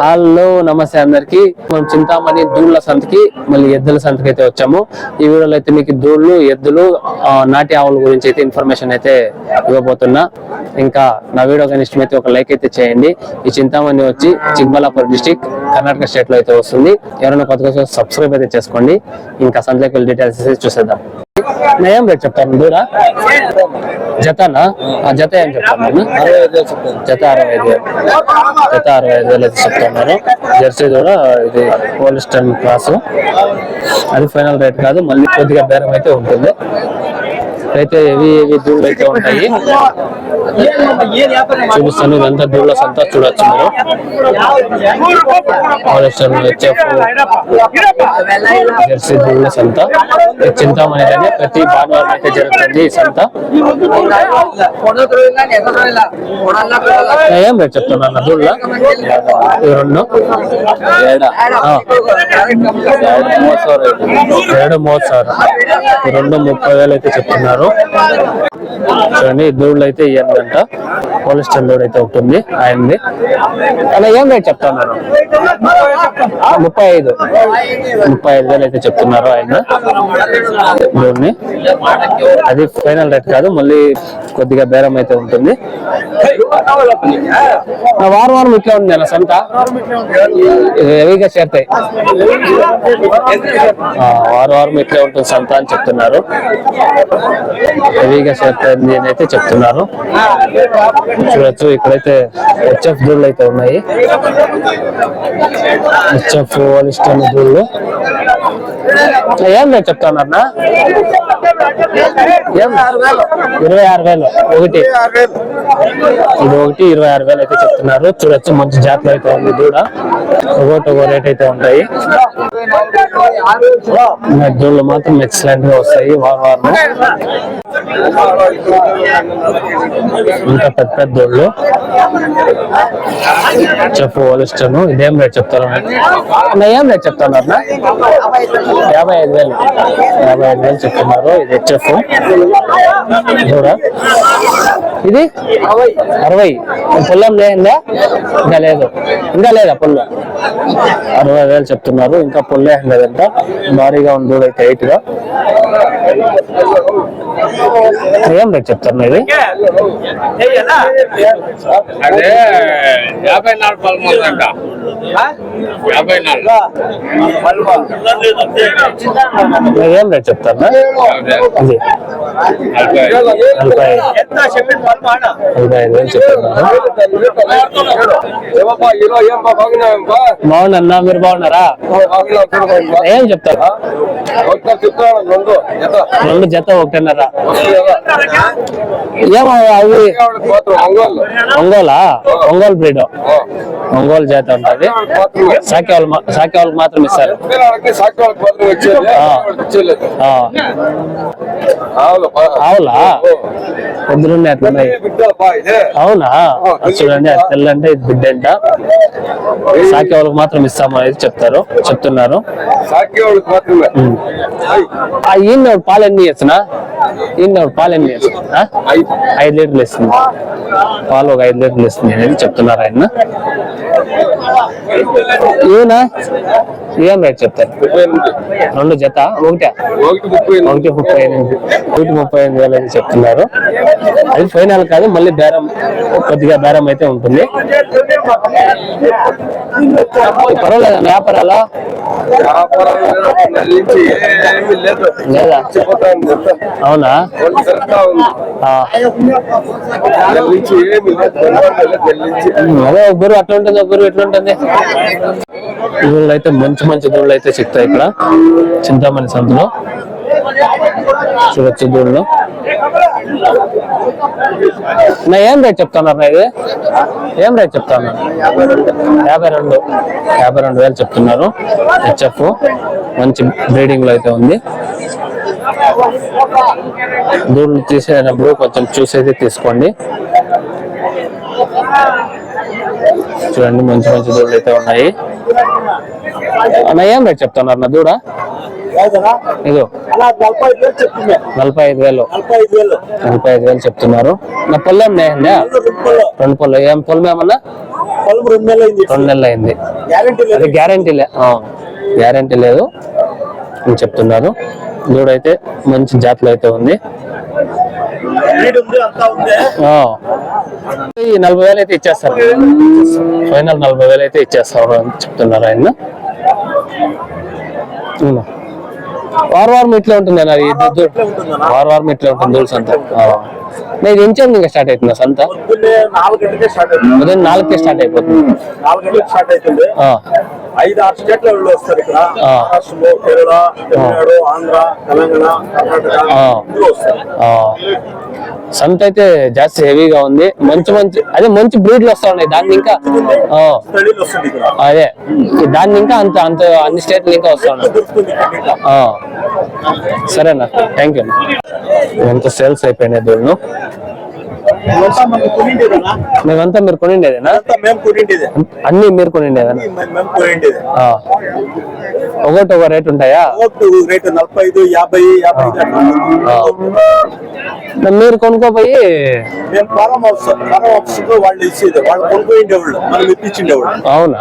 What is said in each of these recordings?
Hello నమస్తే అందరికి. మనం చింతామణి దూళ్ళ సంతకి మళ్ళీ ఎద్దుల సంతకి అయితే వచ్చాము. ఈ వీడియోలో అయితే మీకు దూళ్ళు ఎద్దులు నాటి ఆవుల గురించి అయితే ఇన్ఫర్మేషన్ అయితే ఇవ్వబోతున్నా. ఇంకా నా వీడియో కానీ ఇష్టమైతే ఒక లైక్ అయితే చేయండి. ఈ చింతామణి వచ్చి చిక్బల్లాపూర్ డిస్టిక్ కర్ణాటక స్టేట్లో అయితే వస్తుంది. ఎవరైనా కొత్తగా సబ్స్క్రైబ్ అయితే చేసుకోండి. ఇంకా సంతలోకి వెళ్ళి డీటెయిల్స్ చూసేద్దాం. నేను ఏం రేట్ చెప్తాను దూరా? జతనా? ఆ జత ఏం చెప్తాను నేను? జత అరవై ఐదు జత అరవై ఐదు వేలు అయితే చెప్తున్నారు. జెర్సీ కూడా ఇది పోలిస్టన్ క్లాస్ అది ఫైనల్ రేట్ కాదు మళ్ళీ కొద్దిగా బేరం అయితే ఉంటుంది. అయితే హెవీ ఏవి దూళ్ళు అయితే ఉంటాయి. చూపిస్తాను ఇదంతా దూళ్ళ సంతా చూడొచ్చు మీరు. ఫారెస్టర్ హెచ్ఎఫ్ జెర్సీ దూళ్ళ చింతామణి ప్రతి భానువారం అయితే జరుగుతుంది ఈ సంత. ఏం రేట్ చెప్తున్నా దూళ్ళ రెండు. ఏడు రెండు ముప్పై వేలు అయితే చెప్తున్నారు. చూడండి దూడలు అయితే ఇవ్వంట పోలిస్టర్ దూడ అయితే ఉంటుంది ఆయనది. అలా ఏం రేట్ చెప్తున్నారు ముప్పై ఐదు. ముప్పై ఐదు వేలు అయితే చెప్తున్నారు ఆయన. దూడ్ని అది ఫైనల్ రేట్ కాదు మళ్ళీ కొద్దిగా బేరం అయితే ఉంటుంది. ఆ, వారం వారం ఇట్లా ఉంది అలా సంత. హెవీగా చేరుతాయి. వారం వారం ఇట్లే ఉంటుంది సంత అని చెప్తున్నారు. హెవీగా చేరుతుంది అని అయితే చెప్తున్నారు. చూడొచ్చు ఇక్కడైతే హెచ్ఎఫ్ దూళ్ళు అయితే ఉన్నాయి. హెచ్ఎఫ్ ఇష్టం దూళ్ళు ఏం నేను చెప్తానన్నా అన్న? ఇరవై ఆరు వేలు. ఒకటి. ఇది ఒకటి ఇరవై ఆరు వేలు అయితే చెప్తున్నారు. చూడొచ్చు మంచి జాతలు అయితే ఉంది దూడ ఒకటి ఒక రేట్ అయితే ఉంటాయి. దూళ్ళు మాత్రం ఎక్సలెంట్గా వస్తాయి వారం వారం. ఇంకా పెద్ద పెద్ద దూళ్ళు చెప్పు ఇష్టము. ఇదేం రేట్ చెప్తారు? అన్న ఏం రేట్ చెప్తాను అన్న? యాభై ఐదు వేలు. యాభై ఐదు వేలు చెప్తున్నారు. ఇది హెచ్ఎఫ్. కూడా ఇది? అరవై. పొల్లం లేదా ఇంకా లేదు. ఇంకా లేదా పొల్ల అరవై వేలు చెప్తున్నారు. ఇంకా పొల్లే లేదంట. భారీగా ఉంది అయితే ఎయిట్గా ఏం రేట్ చెప్తారు ఇది? అదే యాభై నాలుగు పదమూడు ఏం రేట్ చెప్తారు? ఇది నలభై. నలభై నలభై ఐదు వేలు చెప్తున్నారు బాగున్నా మీరు బాగున్నారా? ఏం చెప్తారు? రెండు జత ఒకటిన్నర. ఏమో అవి ఒంగోలా. ఒంగోలు? బ్రీడ్. ఒంగోలు జాత ఉంటది సాకే వాళ్ళు సాకే వాళ్ళకి మాత్రం ఇస్తారు. ఆవులా పొద్దున్నే అట్లున్నాయి అవునా? అది చూడండి అది తెల్లంటే ఇది బిడ్డ అంట. సాకే వాళ్ళకి మాత్రం ఇస్తాము అనేది చెప్తారు చెప్తున్నారు. ఈయన పాలు ఎన్ని ఇస్తున్నా ఈయన పాలు ఎన్ని ఇస్తున్నా ఐదు లీటర్లు ఇస్తుంది. పాలు ఒక ఐదు లీటర్లు ఇస్తుంది అనేది చెప్తున్నారు ఆయన. ఈయన ఏం రేట్ చెప్తారు? రెండు జత? ఒకటే? ఒకటి ముప్పై ఎనిమిది. ఒకటి ముప్పై ఎనిమిది వేలు అయితే చెప్తున్నారు. అది ఫైనల్ కాదు మళ్ళీ బేరం కొద్దిగా బేరం అయితే ఉంటుంది. పర్వాలేదు వ్యాపారాలా? లేదా? అవునా? అదే ఒబ్బరు అట్లా ఉంటుంది ఒబ్బరు ఎట్లా ఉంటుంది. దూళ్ళు అయితే మంచి మంచి దూళ్ళు అయితే చిక్తాయి ఇక్కడ. చింతామణి సంతలో చూడొచ్చు దూళ్ళు నా ఏం రేట్ చెప్తున్నారు నా ఇది? ఏం రేట్ చెప్తాను యాభై రెండు యాభై రెండు వేలు చెప్తున్నారు. హెచ్ఎఫ్. మంచి బ్రీడింగ్లో అయితే ఉంది. దూళ్ళు తీసేటప్పుడు కొంచెం చూసేది తీసుకోండి. చూడండి మంచి మంచి దూడలు అయితే ఉన్నాయి. అన్న ఏం రేట్ చెప్తున్నారు నా దూడ? ఇదో. నలభై ఐదు వేలు. నలభై ఐదు వేలు చెప్తున్నారు. నా పొలం ఏమన్నా రెండు పొలం ఏం పొలం ఏమన్నా? పొలం రెండు నెలలు అయింది. రెండు నెలలు అయింది గ్యారంటీ అది గ్యారంటీ లే. గ్యారంటీ లేదు అని చెప్తున్నారు. దూడైతే మంచి జాతిలో అయితే ఉంది రేట్ ఉంది అంతా ఉంది ఆ. ఈ నలభై వేలు అయితే ఇచ్చేస్తారు. ఫైనల్ నలభై వేలు అయితే ఇచ్చేస్తారు అని చెప్తున్నారు ఆయన. వారం వారం ఇట్లా ఉంటుంది అన్న ఇది దూ- వారం వారం ఇట్లా ఉంటుంది ఆ. నేను ఎంచాము ఇంకా స్టార్ట్ అవుతుంది సంత? నాలుగు ఉదయం నాలుగుకే స్టార్ట్ అయిపోతుంది. ఐదు ఆరు స్టేట్ల వాళ్ళు వస్తారు ఇక్కడ. మహారాష్ట్రలో కేరళ తమిళనాడు ఆంధ్ర తెలంగాణ కర్ణాటక. ఇందులో వస్తారు. సంత అయితే జాస్తి హెవీగా ఉంది. మంచి మంచి అదే మంచి బ్రీడ్లు వస్తా ఉన్నాయి. దాన్ని ఇంకా అదే. దాన్ని ఇంకా అంత అంత అన్ని స్టేట్లు ఇంకా వస్తా ఉన్నాయి. సరేనా. థ్యాంక్ యూ ఎంత సేల్స్ అయిపోయినాయి కొనిండేదేనా? మేమంతా మీరు కొనిండేదేనా? అన్ని మీరు కొనిండేదేనా. ఒకటి ఒక రేట్ ఉంటాయా? రేటు నలభై ఐదు యాభై యాభై. మరి కొనుక్కోపోయి మేము ఫారం హౌస్ ఫారం హౌస్లో వాళ్ళు ఇచ్చేది. వాళ్ళు కొనుక్కోండేవాళ్ళు మనం ఇప్పించిండేవాళ్ళు. అవునా?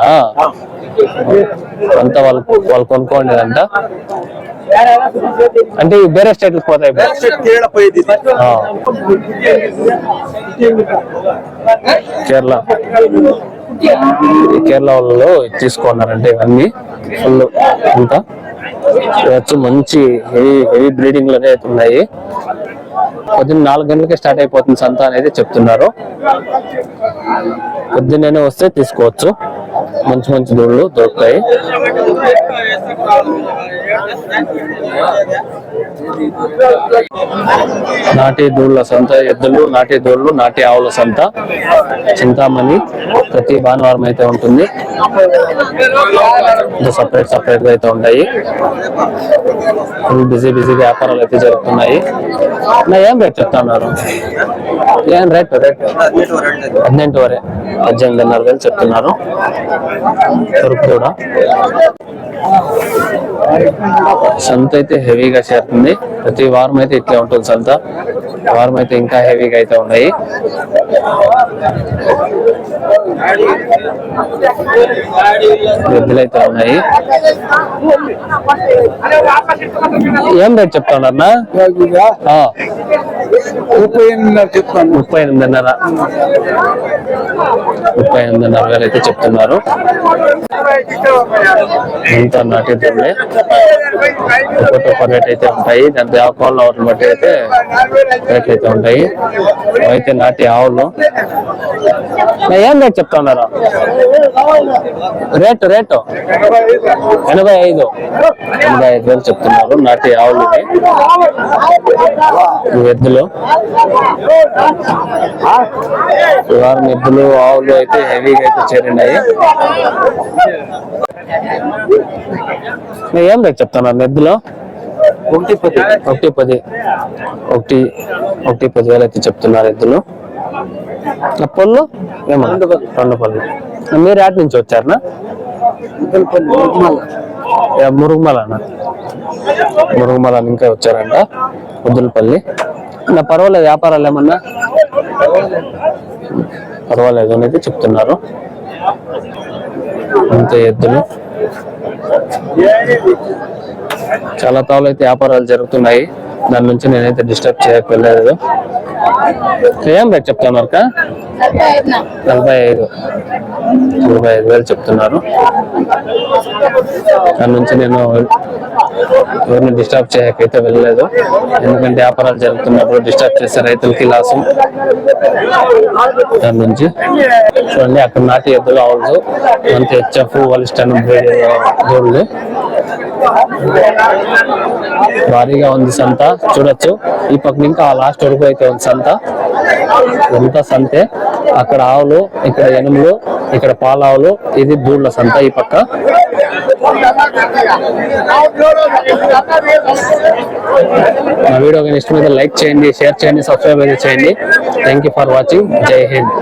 అంతా వాళ్ళు వాళ్ళు కొనుక్కోండేదంట. అంటే వేరే స్టేట్లకు పోతాయి. కేరళ. కేరళ వాళ్ళలో తీసుకున్నారంటే ఇవన్నీ. ఫుల్ అంతా. వచ్చి మంచి హెవీ హెవీ బ్రీడింగ్లోనే అయితే ఉన్నాయి. పొద్దున్న నాలుగు గంటలకే స్టార్ట్ అయిపోతుంది సంత అనేది చెప్తున్నారు. పొద్దున్నే వస్తే తీసుకోవచ్చు. మంచి మంచి దూడలు దొరుకుతాయి. నాటి దూళ్ళ సంత ఎద్దులు నాటి దూళ్ళు నాటి ఆవుల సంత చింతామణి ప్రతి భానువారం అయితే ఉంటుంది. సపరేట్ సపరేట్గా అయితే ఉంటాయి. ఫుల్ బిజీ బిజీ వ్యాపారాలు అయితే జరుగుతున్నాయి. నా ఏం రేట్ చెప్తా ఉన్నారు ఏం రేట్ రేట్ పన్నెండు వరే. పద్దెనిమిదిన్నర వేలు చెప్తున్నారు. సరుకు కూడా సంత అయితే హెవీగా చేరుతుంది ప్రతి వారం అయితే ఇట్లే ఉంటుంది సంత. వారం అయితే ఇంకా హెవీగా అయితే ఉన్నాయి. ఎద్దులు అయితే ఉన్నాయి. ఏం రేట్ చెప్తా ఉన్నారన్నా ఆ, ముప్పై ఎనిమిదిన్నర చెప్తాను. ముప్పై ఎనిమిదిన్నర. ముప్పై ఎనిమిదిన్నర వేలు అయితే చెప్తున్నారు. ఇంత నాటి దున్నే ఒక్కొక్క రేట్ అయితే ఉంటాయి. దాని వ్యాపారంలో వాటిని బట్టి అయితే రేట్లు అయితే ఉంటాయి. అయితే నాటి ఆవులు. ఏం రేట్ చెప్తా ఉన్నారు? Rate rate. ఎనభై ఐదు. ఎనభై ఐదు వేలు చెప్తున్నారు నాటి ఆవులు ఎద్దులు. వారం ఎద్దులు ఆవులు అయితే హెవీగా అయితే చేరినాయి. ఏం రేట్ చెప్తున్నారు ఎద్దులో? ఒకటి పది. ఒకటి పది. ఒకటి ఒకటి పది వేలు అయితే చెప్తున్నారు ఎద్దులు నా పళ్ళు? ఏమో రెండు పళ్ళు. మీరు ఆటి నుంచి వచ్చారనా? ఏ, మురుగుమలనా మురుగుమల ఇంకా వచ్చారంట. ముద్దులపల్లి. నా పర్వాలేదు వ్యాపారాలు ఏమన్నా? పర్వాలేదు అనేది చెప్తున్నారు. అంతే ఎద్దులు చాలా తావులు అయితే వ్యాపారాలు జరుగుతున్నాయి. దాని నుంచి నేనైతే డిస్టర్బ్ చేయకలేదు ఏం రేట్ చెప్తున్నారు అక్క? నలభై ఐదు. నలభై ఐదు వేలు చెప్తున్నారు. దాని నుంచి నేను ఎవరిని డిస్టర్బ్ చేయకైతే వెళ్ళలేదు. ఎందుకంటే వ్యాపారాలు జరుగుతున్నప్పుడు డిస్టర్బ్ చేస్తే రైతులకి లాసం దాని నుంచి చూడండి అక్కడ నాటి ఎద్దులు ఆవులు మంచి హెచ్ఎఫ్ వలిస్టన్ గోల్డ్ భారీగా ఉంది సంత. చూడొచ్చు. ఈ పక్కన ఇంకా ఆ లాస్ట్ వరకు అయితే ఉంది సంత. ఎంత సంతే. అక్కడ ఆవులు ఇక్కడ ఎనుములు ఇక్కడ పాలావులు ఇది బూళ్ళ సంత ఈ పక్క. నా వీడియో కానీ ఇష్టమైతే లైక్ చేయండి షేర్ చేయండి సబ్స్క్రైబ్ అయితే చేయండి. థ్యాంక్ యూ ఫర్ వాచింగ్ జై హింద్